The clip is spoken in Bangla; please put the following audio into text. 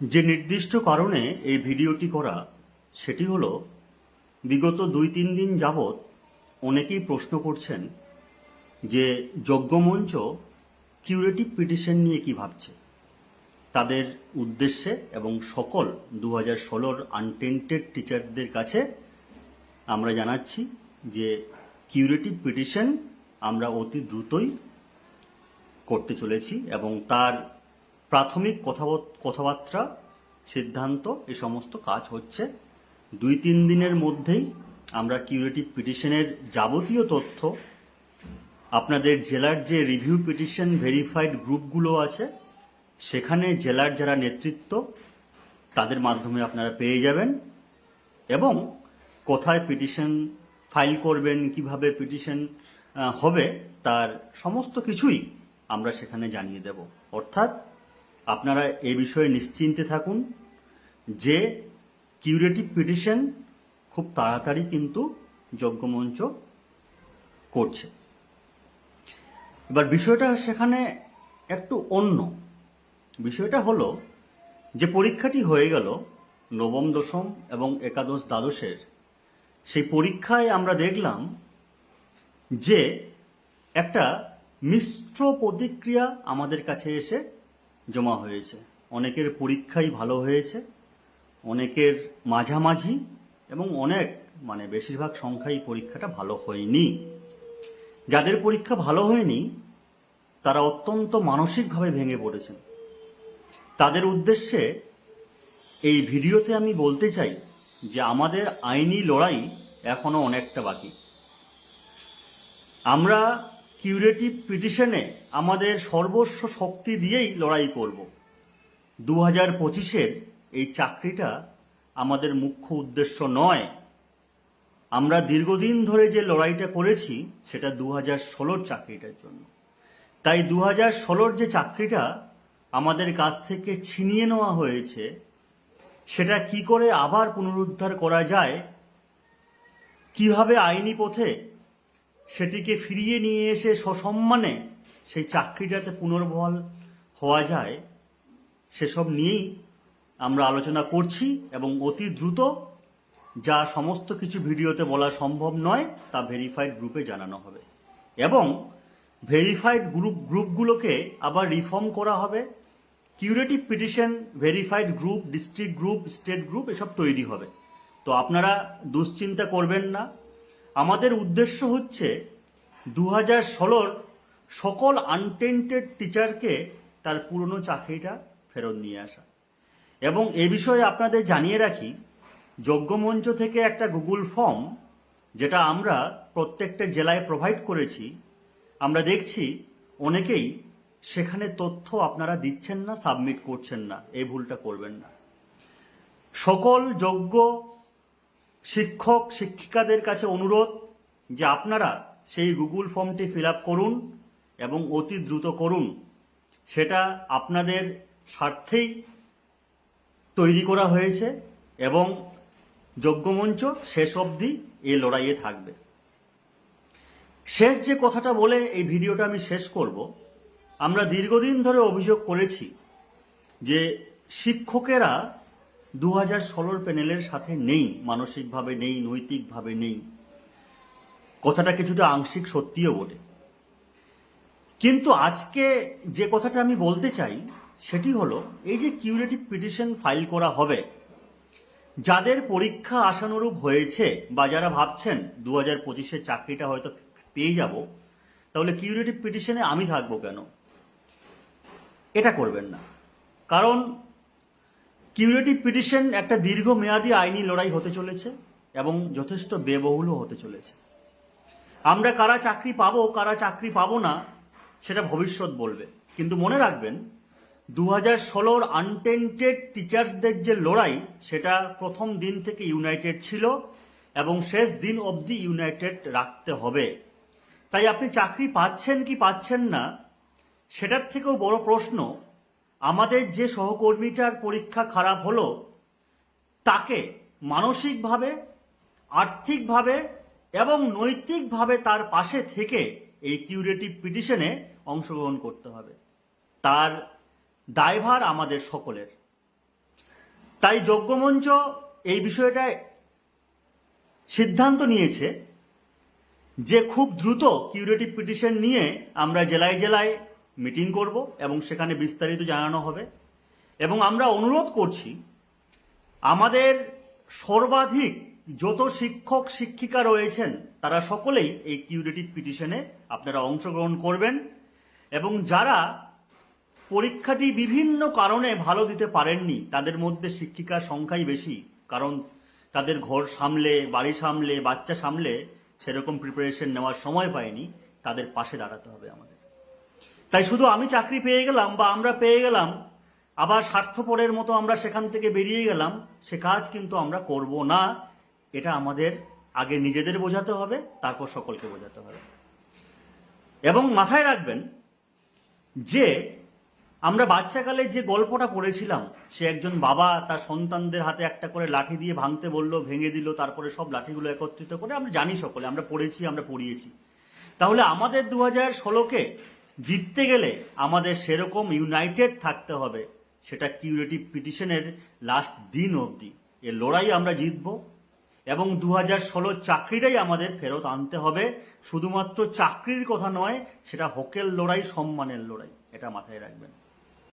যে নির্দিষ্ট কারণে এই ভিডিওটি করা, সেটি হলো, বিগত দুই তিন দিন যাবৎ অনেকেই প্রশ্ন করছেন যে যজ্ঞমঞ্চ কিউরেটিভ পিটিশন নিয়ে কি ভাবছে। তাদের উদ্দেশ্যে এবং সকল দু হাজার ষোলোর আনটেন্টেড টিচারদের কাছে আমরা জানাচ্ছি যে কিউরেটিভ পিটিশন আমরা অতি দ্রুতই করতে চলেছি এবং তার প্রাথমিক কথাবার্ত- কথাবার্তা, সিদ্ধান্ত, এ সমস্ত কাজ হচ্ছে। দুই তিন দিনের মধ্যেই আমরা কিউরেটিভ পিটিশনের যাবতীয় তথ্য, আপনাদের জেলার যে রিভিউ পিটিশন ভেরিফাইড গ্রুপগুলো আছে, সেখানে জেলার যারা নেতৃত্ব, তাদের মাধ্যমে আপনারা পেয়ে যাবেন এবং কোথায় পিটিশন ফাইল করবেন, কীভাবে পিটিশন হবে, তার সমস্ত কিছুই আমরা সেখানে জানিয়ে দেব। অর্থাৎ আপনারা এ বিষয়ে নিশ্চিন্তে থাকুন যে কিউরেটিভ পিটিশন খুব তাড়াতাড়ি কিন্তু যজ্ঞমঞ্চ করছে। এবার বিষয়টা সেখানে একটু অন্য। বিষয়টা হলো যে পরীক্ষাটি হয়ে গেল নবম, দশম এবং একাদশ, দ্বাদশের। সেই পরীক্ষায় আমরা দেখলাম যে একটা মিশ্র প্রতিক্রিয়া আমাদের কাছে এসে জমা হয়েছে। অনেকের পরীক্ষাই ভালো হয়েছে, অনেকের মাঝামাঝি এবং অনেক মানে বেশিরভাগ সংখ্যাই পরীক্ষাটা ভালো হয়নি। যাদের পরীক্ষা ভালো হয়নি, তারা অত্যন্ত মানসিকভাবে ভেঙে পড়েছেন। তাদের উদ্দেশ্যে এই ভিডিওতে আমি বলতে চাই যে আমাদের আইনি লড়াই এখনও অনেকটা বাকি। আমরা কিউরেটিভ পিটিশনে আমাদের সর্বস্ব শক্তি দিয়েই লড়াই করব। দু হাজার পঁচিশের এই চাকরিটা আমাদের মুখ্য উদ্দেশ্য নয়। আমরা দীর্ঘদিন ধরে যে লড়াইটা করেছি, সেটা দু হাজার ষোলোর চাকরিটার জন্য। তাই দু হাজার ষোলোর যে চাকরিটা আমাদের কাছ থেকে ছিনিয়ে নেওয়া হয়েছে, সেটা কি করে আবার পুনরুদ্ধার করা যায়, কীভাবে আইনি পথে সেটিকে ফিরিয়ে নিয়ে এসে সসম্মানে সেই চাকরিটাতে পুনর্বহাল হওয়া যায়, সেসব নিয়েই আমরা আলোচনা করছি এবং অতি দ্রুত যা সমস্ত কিছু ভিডিওতে বলা সম্ভব নয় তা ভেরিফাইড গ্রুপে জানানো হবে। এবং ভেরিফাইড গ্রুপ, গ্রুপগুলোকে আবার রিফর্ম করা হবে। Curative petition, verified group, district group, state group, এসব তৈরি হবে। তো আপনারা দুশ্চিন্তা করবেন না। আমাদের উদ্দেশ্য হচ্ছে দু হাজার ষোলোর সকল আনটেন্টেড টিচারকে তার পুরনো চাকরিটা ফেরত নিয়ে আসা। এবং এ বিষয়ে আপনাদের জানিয়ে রাখি যজ্ঞমঞ্চ থেকে একটা গুগল ফর্ম যেটা আমরা প্রত্যেকটা জেলায় প্রোভাইড করেছি, আমরা দেখছি অনেকেই সেখানে তথ্য আপনারা দিচ্ছেন না সাবমিট করছেন না, এই ভুলটা করবেন না। সকল যোগ্য শিক্ষক, শিক্ষিকাদের কাছে অনুরোধ যে আপনারা সেই গুগল ফর্মটি ফিল করুন এবং অতি দ্রুত করুন। সেটা আপনাদের স্বার্থেই তৈরি করা হয়েছে এবং যজ্ঞমঞ্চ শেষ অবধি এ লড়াইয়ে থাকবে। শেষ যে কথাটা বলে এই ভিডিওটা আমি শেষ করব, আমরা দীর্ঘদিন ধরে অভিযোগ করেছি যে শিক্ষকেরা দু হাজার ষোলোর প্যানেলের সাথে নেই, মানসিকভাবে নেই, নৈতিকভাবে নেই। কথাটা কিছুটা আংশিক সত্যিও বটে। কিন্তু আজকে যে কথাটা আমি বলতে চাই, সেটি হলো, এই যে কিউরেটিভ পিটিশন ফাইল করা হবে, যাদের পরীক্ষা আশানুরূপ হয়েছে, বা যারা ভাবছেন দু হাজার পঁচিশের চাকরিটা হয়তো পেয়ে যাব, তাহলে কিউরেটিভ পিটিশনে আমি থাকব কেন? এটা করবেন না। কারণ কিউরেটিভ পিটিশন একটা দীর্ঘমেয়াদী আইনি লড়াই হতে চলেছে এবং যথেষ্ট ব্যয়বহুলও হতে চলেছে। আমরা কারা চাকরি পাবো, কারা চাকরি পাবো না, সেটা ভবিষ্যৎ বলবে। কিন্তু মনে রাখবেন দু হাজার ষোলোর আনটেন্টেড টিচার্সদের যে লড়াই, সেটা প্রথম দিন থেকে ইউনাইটেড ছিল এবং শেষ দিন অবধি ইউনাইটেড রাখতে হবে। তাই আপনি চাকরি পাচ্ছেন কি পাচ্ছেন না, সেটার থেকেও বড় প্রশ্ন আমাদের যে সহকর্মীটার পরীক্ষা খারাপ হলো, তাকে মানসিকভাবে, আর্থিকভাবে এবং নৈতিকভাবে তার পাশে থেকে এই কিউরেটিভ পিটিশনে অংশগ্রহণ করতে হবে। তার দায়ভার আমাদের সকলের। তাই যজ্ঞমঞ্চ এই বিষয়টায় সিদ্ধান্ত নিয়েছে যে খুব দ্রুত কিউরেটিভ পিটিশন নিয়ে আমরা জেলায় জেলায় মিটিং করব এবং সেখানে বিস্তারিত জানানো হবে। এবং আমরা অনুরোধ করছি, আমাদের সর্বাধিক যত শিক্ষক, শিক্ষিকা রয়েছেন, তারা সকলেই এই কিউরেটিভ পিটিশনে আপনারা অংশগ্রহণ করবেন এবং যারা পরীক্ষাটি বিভিন্ন কারণে ভালো দিতে পারেননি, তাদের মধ্যে শিক্ষিকার সংখ্যাই বেশি, কারণ তাদের ঘর সামলে, বাড়ি সামলে, বাচ্চা সামলে সেরকম প্রিপারেশন নেওয়ার সময় পায়নি, তাদের পাশে দাঁড়াতে হবে আমাদের। তাই শুধু আমি চাকরি পেয়ে গেলাম বা আমরা পেয়ে গেলাম, আবার স্বার্থপরের মতো আমরা সেখান থেকে বেরিয়ে গেলাম, সে কাজ কিন্তু আমরা করব না। এটা আমাদের আগে নিজেদের বোঝাতে হবে, তারপর সকলকে বোঝাতে হবে। এবং মাথায় রাখবেন যে আমরা বাচ্চাকালে যে গল্পটা পড়েছিলাম সে একজন বাবা তার সন্তানদের হাতে একটা করে লাঠি দিয়ে ভাঙতে বলল, ভেঙে দিল, তারপরে সব লাঠিগুলো একত্রিত করে, আমরা জানি সকলে, আমরা পড়েছি, আমরা পড়িয়েছি। তাহলে আমাদের দু হাজার ষোলোকে জিততে গেলে আমাদের সেরকম ইউনাইটেড থাকতে হবে, সেটা কিউরেটিভ পিটিশনের লাস্ট দিন অবধি। এ লড়াই আমরা জিতব এবং দু হাজার ষোলো চাকরিটাই আমাদের ফেরত আনতে হবে, শুধুমাত্র চাকরির কথা নয়, সেটা হকের লড়াই, সম্মানের লড়াই, এটা মাথায় রাখবেন।